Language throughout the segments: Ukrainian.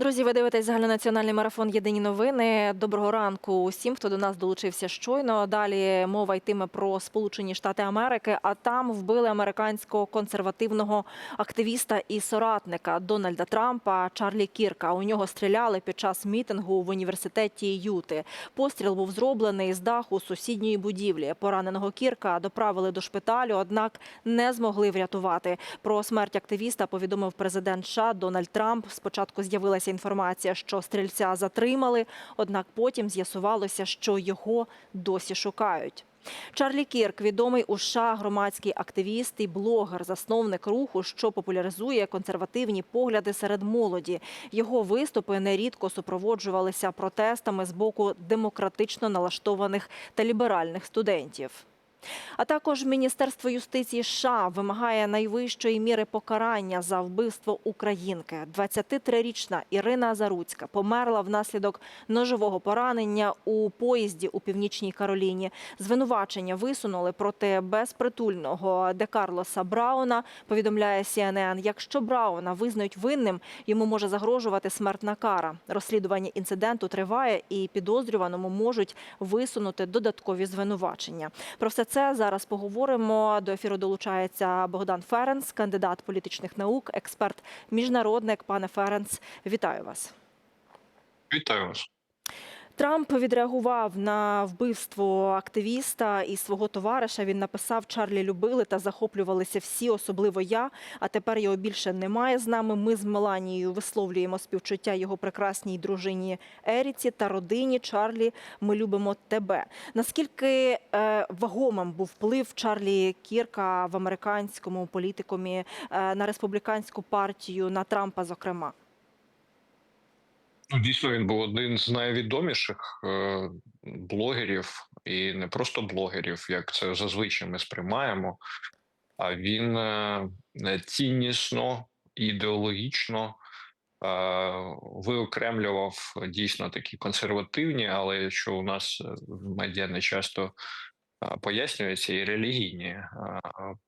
Друзі, ви дивитесь загальнонаціональний марафон Єдині новини. Доброго ранку усім, хто до нас долучився щойно. Далі мова йтиме про Сполучені Штати Америки. А там вбили американського консервативного активіста і соратника Дональда Трампа Чарлі Кірка. У нього стріляли під час мітингу в університеті Юти. Постріл був зроблений з даху сусідньої будівлі. Пораненого Кірка доправили до шпиталю, однак не змогли врятувати. Про смерть активіста повідомив президент США Дональд Трамп. Спочатку з'явилася інформація, що стрільця затримали, однак потім з'ясувалося, що його досі шукають. Чарлі Кірк відомий у США громадський активіст і блогер, засновник руху, що популяризує консервативні погляди серед молоді. Його виступи нерідко супроводжувалися протестами з боку демократично налаштованих та ліберальних студентів. А також Міністерство юстиції США вимагає найвищої міри покарання за вбивство українки. 23-річна Ірина Заруцька померла внаслідок ножового поранення у поїзді у північній Кароліні. Звинувачення висунули проти безпритульного Де Карлоса Брауна. Повідомляє CNN. Якщо Брауна визнають винним, йому може загрожувати смертна кара. Розслідування інциденту триває, і підозрюваному можуть висунути додаткові звинувачення. Про все це зараз поговоримо. До ефіру долучається Богдан Ференц, кандидат політичних наук, експерт міжнародник. Пане Ференц, вітаю вас. Вітаю вас. Трамп відреагував на вбивство активіста і свого товариша. Він написав: Чарлі любили та захоплювалися всі, особливо я. А тепер його більше немає з нами. Ми з Меланією висловлюємо співчуття його прекрасній дружині Еріці та родині Чарлі. Ми любимо тебе. Наскільки е, вагомим був вплив Чарлі Кірка в американському політикумі е, на республіканську партію, на Трампа, зокрема? Ну, дійсно, він був один з найвідоміших е, блогерів, і не просто блогерів, як це зазвичай ми сприймаємо. А він е, ціннісно, ідеологічно е, виокремлював дійсно такі консервативні, але що у нас в медіа не часто пояснюється, і релігійні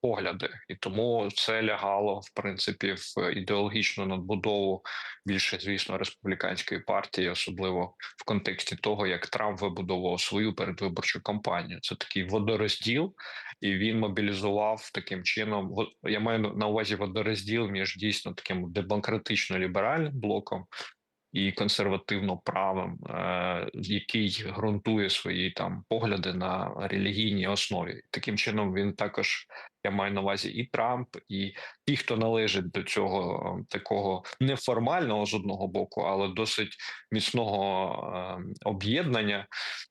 погляди. І тому це лягало в принципі в ідеологічну надбудову більше, звісно, республіканської партії, особливо в контексті того, як Трамп вибудовував свою передвиборчу кампанію. Це такий водорозділ, і він мобілізував таким чином. Я маю на увазі водорозділ між дійсно таким демократично-ліберальним блоком. І консервативно правим, е, який ґрунтує свої там погляди на релігійній основі. Таким чином він також я маю на увазі і Трамп, і ті, хто належить до цього е, такого неформального з одного боку, але досить міцного е, об'єднання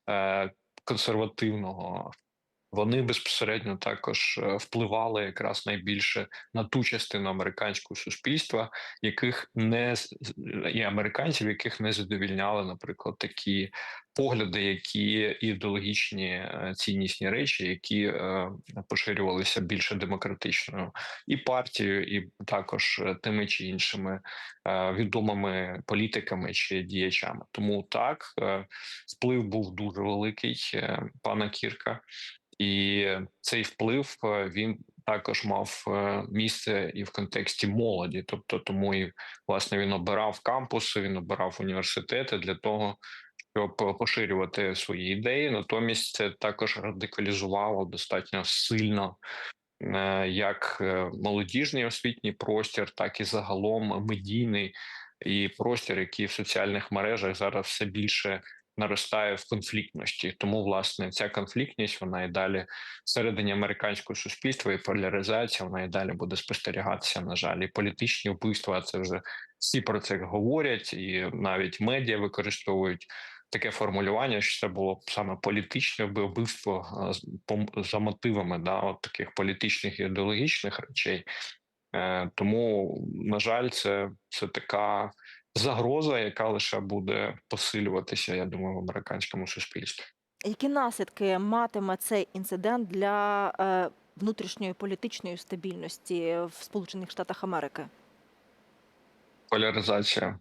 е, консервативного. Вони безпосередньо також е, впливали якраз найбільше на ту частину американського суспільства, яких не і американців, яких не задовільняли, наприклад, такі погляди, які ідеологічні е, ціннісні речі, які е, поширювалися більше демократичною і партією, і також тими чи іншими відомими політиками чи діячами. Тому так вплив був дуже великий пана Кірка, і цей вплив е, він також мав е, місце і в контексті молоді, тобто тому і власне він обирав кампуси, він обирав університети для того, щоб поширювати свої ідеї. Натомість це також радикалізувало достатньо сильно е, як молодіжний освітній простір, так і загалом медійний і простір, який в соціальних мережах зараз все більше наростає в конфліктності. Тому, власне, ця конфліктність вона і далі всередині американського суспільства і поляризація вона і далі буде спостерігатися. На жаль, і політичні вбивства. Це вже всі про це говорять, і навіть медіа використовують. Таке формулювання, що це було саме політичне вбивство за мотивами да, от таких політичних і ідеологічних речей. Е, Тому, на жаль, це, це така загроза, яка лише буде посилюватися, я думаю, в американському суспільстві. Які наслідки матиме цей інцидент для е, внутрішньої політичної стабільності в Сполучених Штатах Америки? Поляризація.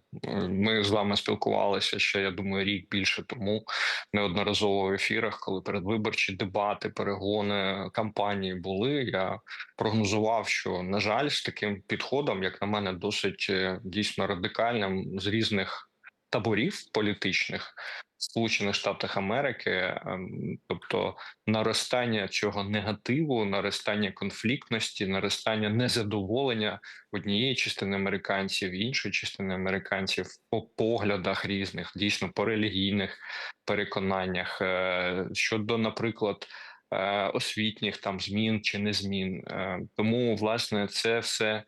Ми з вами спілкувалися ще, я думаю, рік більше тому неодноразово в ефірах, коли передвиборчі дебати, перегони кампанії були. Я прогнозував, що на жаль, з таким підходом, як на мене, досить е, дійсно радикальним з різних таборів політичних Сполучених Штатах Америки, ем, тобто наростання цього негативу, наростання конфліктності, наростання незадоволення однієї частини американців, іншої частини американців по поглядах різних, дійсно по релігійних переконаннях е, щодо, наприклад. е, Освітніх там змін чи не змін, Е, тому власне це все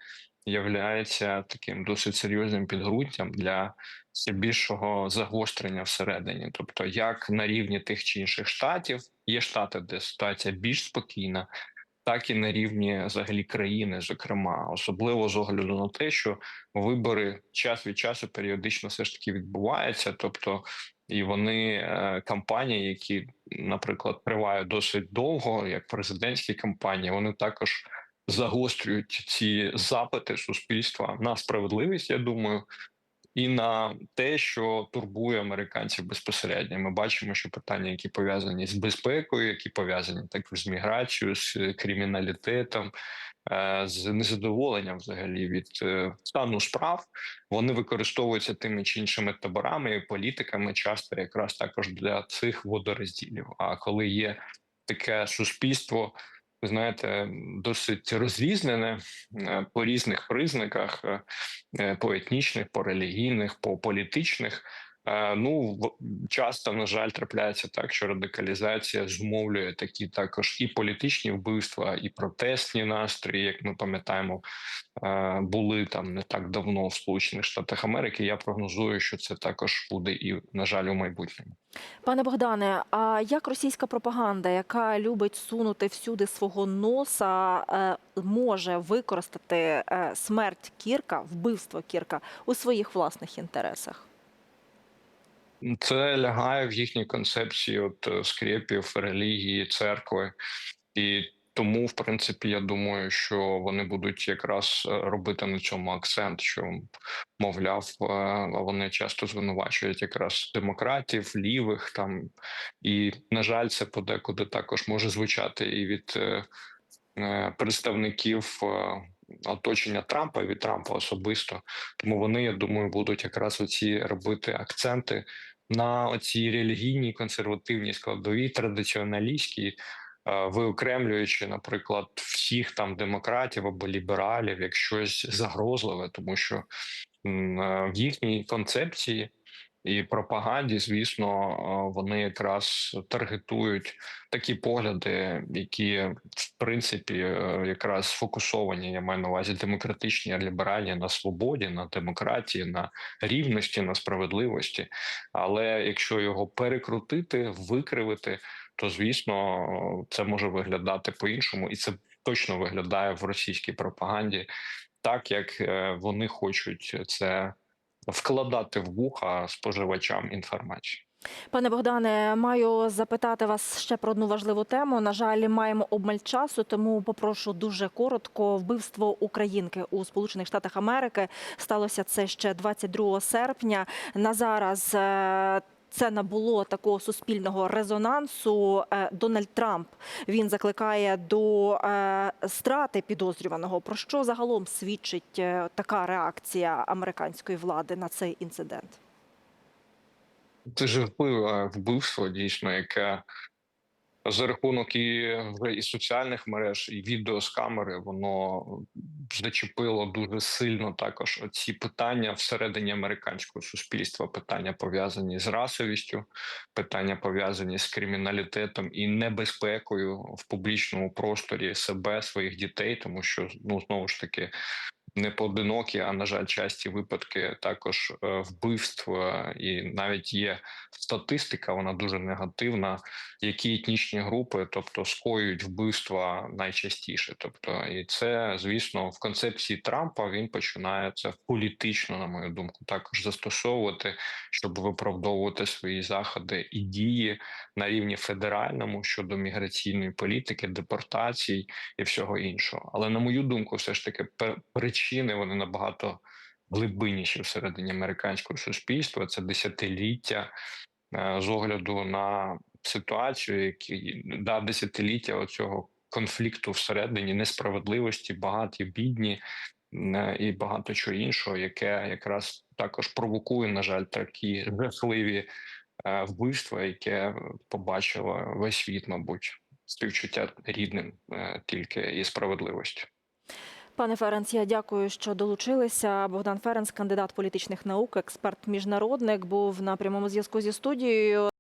являється таким досить серйозним підґрунтям для більшого загострення всередині. Тобто, як на рівні тих чи інших штатів, є штати, де ситуація більш спокійна, так і на рівні взагалі країни, зокрема, особливо з огляду на те, що вибори час від часу періодично все ж таки відбуваються, тобто. І вони е, кампанії, які, наприклад, тривають досить довго, як президентські кампанії, вони також загострюють ці запити суспільства на справедливість. Я думаю, і на те, що турбує американців безпосередньо. Ми бачимо, що питання, які пов'язані з безпекою, які пов'язані також з міграцією, з криміналітетом, е, з незадоволенням взагалі від е, стану справ, вони використовуються тими чи іншими таборами і політиками, часто якраз також для цих водорозділів. А коли є таке суспільство. Ви Знаєте, досить розрізнене е, по різних признаках, е, е, по етнічних, по релігійних, по політичних. Е, Ну часто, на жаль, трапляється так, що радикалізація зумовлює такі також і політичні вбивства, і протестні настрої, як ми пам'ятаємо, е, були там не так давно в Сполучених Штатах Америки. Я прогнозую, що це також буде і на жаль у майбутньому. Пане Богдане, а як російська пропаганда, яка любить сунути всюди свого носа, е, може використати е, смерть Кірка, вбивство Кірка у своїх власних інтересах? Це лягає в їхній концепції от е, скрепів, релігії, церкви, і тому, в принципі, я думаю, що вони будуть якраз е, робити на цьому акцент, що мовляв, е, вони часто звинувачують якраз демократів, лівих там, і на жаль, це подекуди також може звучати і від представників. Оточення Трампа від Трампа особисто, тому вони, я думаю, будуть якраз оці робити акценти на цій релігійній консервативній складовій, традиціоналістській, е, виокремлюючи, наприклад, всіх там демократів або лібералів як щось загрозливе, тому що е, в їхній концепції і пропаганді, звісно, е, вони якраз таргетують такі погляди, які в принципі е, якраз сфокусовані, я маю на увазі демократичні, ліберальні на свободі, на демократії, на рівності, на справедливості. Але якщо його перекрутити, викривити, то звісно це може виглядати по-іншому, і це точно виглядає в російській пропаганді, так як е, вони хочуть це вкладати в вуха споживачам інформації. Пане Богдане, маю запитати вас ще про одну важливу тему. На жаль, маємо обмаль часу, тому попрошу дуже коротко. Вбивство українки у Сполучених Штатах Америки сталося це ще 22 серпня. На зараз. Це набуло такого суспільного резонансу. Е, Дональд Трамп він закликає до е, страти підозрюваного. Про що загалом свідчить е, така реакція американської влади на цей інцидент? Це жахливе вбивство, дійсно, яке за рахунок і і соціальних мереж, і відео з камери, воно зачепило дуже сильно також ці питання всередині американського суспільства. Питання пов'язані з расовістю, питання пов'язані з криміналітетом і небезпекою в публічному просторі себе, своїх дітей, тому що ну знову ж таки. Не поодинокі, а на жаль, часті випадки також е, вбивств, е, і навіть є статистика, вона дуже негативна. Які етнічні групи, тобто скоюють вбивства найчастіше. Тобто, і це, звісно, в концепції Трампа він починає це політично, на мою думку, також застосовувати, щоб виправдовувати свої заходи і дії на рівні федеральному щодо міграційної політики, депортацій і всього іншого. Але на мою думку, все ж таки пе- причини вони набагато глибинніші всередині американського суспільства. Це десятиліття е, з огляду на ситуацію, які да, десятиліття оцього конфлікту всередині несправедливості, багаті, бідні е, і багато чого іншого, яке якраз також провокує, на жаль, такі жахливі е, вбивства, яке побачило весь світ, мабуть, співчуття рідним тільки і справедливості. Пане Ференц, я дякую, що долучилися. Богдан Ференц, кандидат політичних наук, експерт міжнародник, був на прямому зв'язку зі студією.